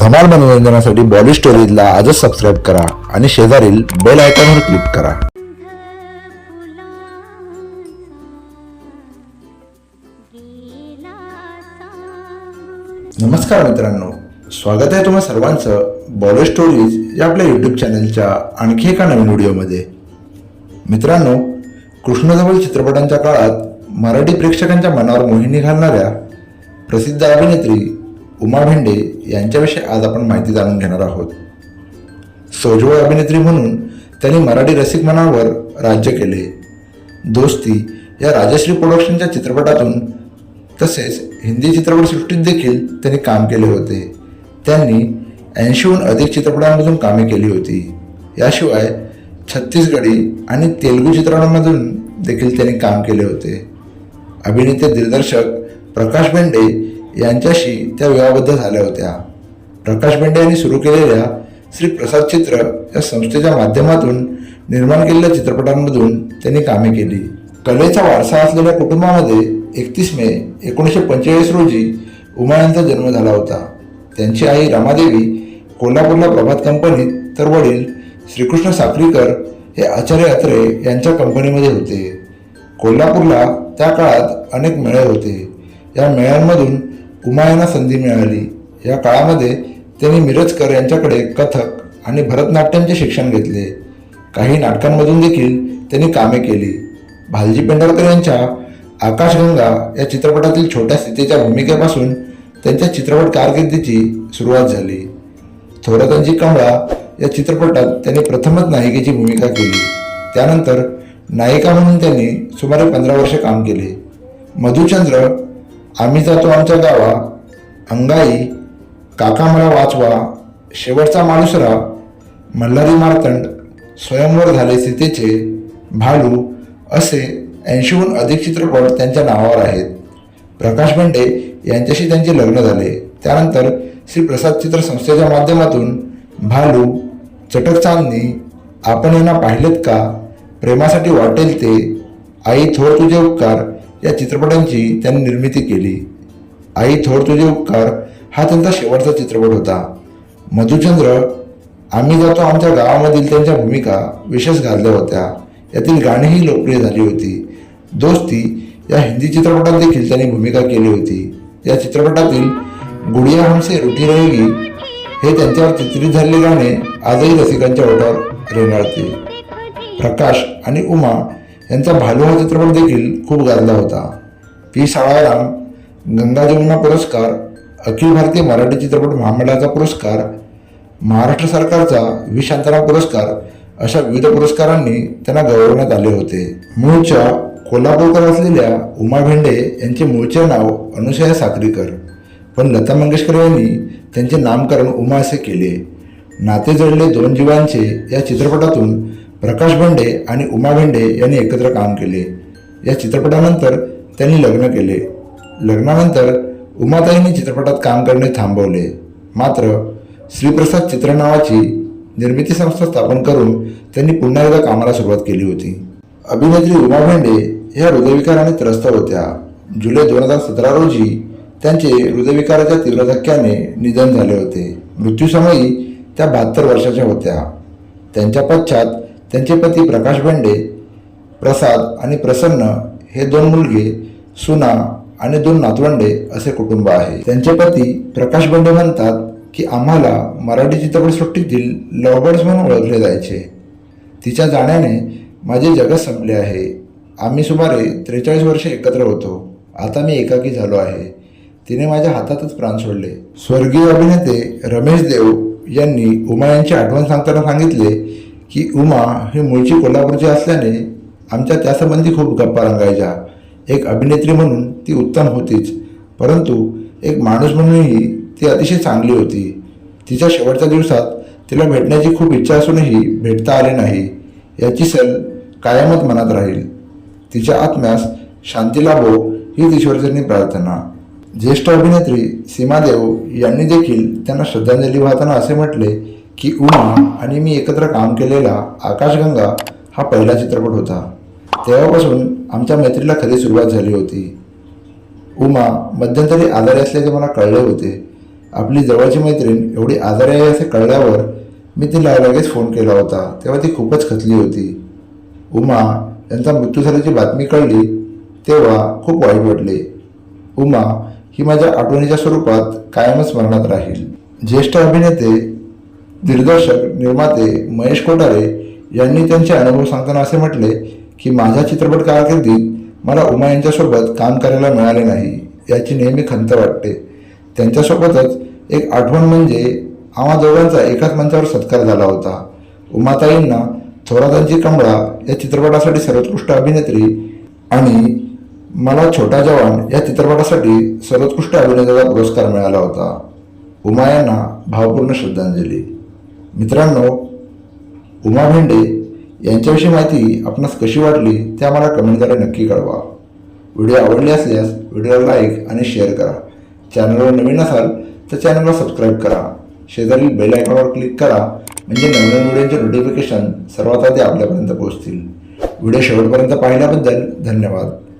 धमाल मनोरंजनासाठी बॉडी स्टोरीजला आजच सबस्क्राईब करा आणि शेजारील बेल आयकॉनवर क्लिक करा. नमस्कार मित्रांनो. स्वागत आहे तुम्हा सर्वांचं बॉडी स्टोरीज या आपल्या यूट्यूब चॅनलच्या आणखी एका नवीन व्हिडिओमध्ये मित्रांनो कृष्णधवल चित्रपटांच्या काळात मराठी प्रेक्षकांच्या मनावर मोहिनी घालणाऱ्या प्रसिद्ध अभिनेत्री उमा भेंडे यांच्याविषयी आज आपण माहिती जाणून घेणार आहोत. सोजवळ अभिनेत्री म्हणून त्यांनी मराठी रसिक मनावर राज्य केले. दोस्ती या राजश्री प्रोडक्शनच्या चित्रपटातून तसेच हिंदी चित्रपटसृष्टीत देखील त्यांनी काम केले होते. त्यांनी ऐंशीहून अधिक चित्रपटांमधून कामे केली होती. याशिवाय छत्तीसगडी आणि तेलुगू चित्रपटांमधून देखील त्यांनी काम केले होते. अभिनेते दिग्दर्शक प्रकाश भेंडे यांच्याशी त्या विवाहबद्ध झाल्या होत्या. प्रकाश बेंडे यांनी सुरू केलेल्या श्री प्रसाद चित्र या संस्थेच्या माध्यमातून निर्माण केलेल्या चित्रपटांमधून त्यांनी कामे केली. कलेचा वारसा असलेल्या कुटुंबामध्ये एकतीस मे एकोणीसशे पंचेचाळीस रोजी उमा यांचा जन्म झाला होता. त्यांची आई रमादेवी कोल्हापूरला प्रभात कंपनीत तर वडील श्रीकृष्ण साखरीकर हे आचार्य अत्रे यांच्या कंपनीमध्ये होते. कोल्हापूरला त्या काळात अनेक मेळे होते. या मेळ्यांमधून उमा यांना संधी मिळाली. या काळामध्ये त्यांनी मिरजकर यांच्याकडे कथक आणि भरतनाट्यमचे शिक्षण घेतले. काही नाटकांमधून देखील त्यांनी कामे केली. भालजी पेंढारकर यांच्या आकाशगंगा या चित्रपटातील छोट्या स्थितीच्या भूमिकेपासून त्यांच्या चित्रपट कारकिर्दीची सुरुवात झाली. थोरातांची कमळा या चित्रपटात त्यांनी प्रथमच नायिकेची भूमिका केली. त्यानंतर नायिका म्हणून त्यांनी सुमारे पंधरा वर्षे काम केले. मधुचंद्र आम्ही जातो आमच्या गावा. अंगाई काका मला वाचवा. शेवटचा माणुसरा मल्हारी मार्तंड स्वयंवर झाले सीतेचे भालू असे ऐंशीहून अधिक चित्रपट त्यांच्या नावावर आहेत. प्रकाश बंडे यांच्याशी त्यांचे लग्न झाले. त्यानंतर श्री प्रसाद चित्रसंस्थेच्या माध्यमातून भालू चटक चांदणी आपण यांना पाहिलेत का? प्रेमासाठी वाटेल ते. आई थोर तुझे उपकार. या चित्रपटांची त्यांनी निर्मिती केली. आई थोड तुझे उपकार हा त्यांचा शेवटचा चित्रपट होता. मधुचंद्र आम्ही जातो आमच्या गावामधील त्यांच्या भूमिका विशेष गाजल्या होत्या. यातील गाणीही लोकप्रिय झाली होती. दोस्ती या हिंदी चित्रपटात देखील त्यांनी भूमिका केली होती. या चित्रपटातील गुडिया हमसे रुठी रहेगी हे त्यांच्यावर चित्रित झालेले गाणे आजही रसिकांच्या ओठावर रेंगाळते प्रकाश आणि उमा यांचा भालू हा चित्रपट देखील खूप गाजला होता. पी साळाराम गंगा जमुना पुरस्कार अखिल भारतीय मराठी चित्रपट महामंडळाचा पुरस्कार महाराष्ट्र सरकारचा व्ही शांताराम पुरस्कार अशा विविध पुरस्कारांनी त्यांना गौरवण्यात आले होते. मूळच्या कोल्हापूरकर असलेल्या उमा भेंडे यांचे मूळचे नाव अनुसया साक्रीकर. पण लता मंगेशकर यांनी त्यांचे नामकरण उमा असे केले. नाते जडले दोन जीवांचे या चित्रपटातून प्रकाश भंडे आणि उमा भेंडे यांनी एकत्र काम केले. या चित्रपटानंतर त्यांनी लग्न केले. लग्नानंतर उमाताईंनी चित्रपटात काम करणे थांबवले. मात्र श्रीप्रसाद चित्र नावाची निर्मिती संस्था स्थापन करून त्यांनी पुन्हा एकदा कामाला सुरुवात केली होती. अभिनेत्री उमा भेंडे ह्या हृदयविकाराने त्रस्त होत्या. जुलै दोन हजार सतरा रोजी त्यांचे हृदयविकाराच्या तीव्र धक्क्याने निधन झाले होते. मृत्यूसमयी त्या बहात्तर वर्षाच्या होत्या. त्यांच्या पश्चात त्यांचे पती प्रकाश भेंडे प्रसाद आणि प्रसन्न हे दोन मुलगे सुना आणि दोन नातवंडे असे कुटुंब आहे. त्यांचे पती प्रकाश भेंडे म्हणतात की आम्हाला मराठी चित्रपटसृष्टीतील लवबर्ड्स म्हणून ओळखले जायचे. तिच्या जाण्याने माझे जगत संपले आहे. आम्ही सुमारे त्रेचाळीस वर्षे एकत्र होतो. आता मी एकाकी झालो आहे. तिने माझ्या हातातच प्राण सोडले. स्वर्गीय अभिनेते रमेश देव यांनी उमा यांची आठवण सांगताना सांगितले की उमा ही मूळची कोल्हापूरची असल्याने आमच्या त्यासंबंधी खूप गप्पा रंगायच्या. एक अभिनेत्री म्हणून ती उत्तम होतीच. परंतु एक माणूस म्हणूनही ती अतिशय चांगली होती. तिच्या शेवटच्या दिवसात तिला भेटण्याची खूप इच्छा असूनही भेटता आले नाही. याची सल कायमच मनात राहील. तिच्या आत्म्यास शांती लाभो हीच ईश्वरचरणी प्रार्थना. ज्येष्ठ अभिनेत्री सीमा देव यांनी देखील त्यांना श्रद्धांजली वाहताना असे म्हटले की उमा आणि मी एकत्र काम केलेला आकाशगंगा हा पहिला चित्रपट होता. तेव्हापासून आमच्या मैत्रीला खरी सुरुवात झाली होती. उमा मध्यंतरी आजारी असल्याचे मला कळले होते. आपली जवळची मैत्रीण एवढी आजारी आहे असे कळल्यावर मी तिला लगेच फोन केला होता. तेव्हा ती खूपच खचली होती. उमा यांचा मृत्यू झाल्याची बातमी कळली तेव्हा खूप वाईट वाटले. उमा ही माझ्या आठवणीच्या स्वरूपात कायमच स्मरणात राहील. ज्येष्ठ अभिनेते दिग्दर्शक निर्माते महेश कोठारे यांनी त्यांचे अनुभव सांगताना असे म्हटले की माझ्या चित्रपट कारकिर्दीत मला उमा यांच्यासोबत काम करायला मिळाले नाही याची नेहमी खंत वाटते. त्यांच्यासोबतच एक आठवण म्हणजे आम्हा दोघांचा एकाच मंचावर सत्कार झाला होता. उमाताईंना थोरातांची कमळा या चित्रपटासाठी सर्वोत्कृष्ट अभिनेत्री आणि मला छोटा जवान या चित्रपटासाठी सर्वोत्कृष्ट अभिनेत्याचा पुरस्कार मिळाला होता. उमा यांना भावपूर्ण श्रद्धांजली. मित्रांनो उमा भेंडे यांच्याविषयी माहिती आपणास कशी वाटली ते आम्हाला कमेंटद्वारे नक्की कळवा. व्हिडिओ आवडले असल्यास व्हिडिओला लाईक आणि शेअर करा. चॅनलवर नवीन असाल तर चॅनलला सबस्क्राईब करा. शेजारील बेल आयकॉनवर क्लिक करा म्हणजे नवीन व्हिडिओचे नोटिफिकेशन सर्वात आधी आपल्यापर्यंत पोहोचतील. व्हिडिओ शेवटपर्यंत पाहिल्याबद्दल धन्यवाद.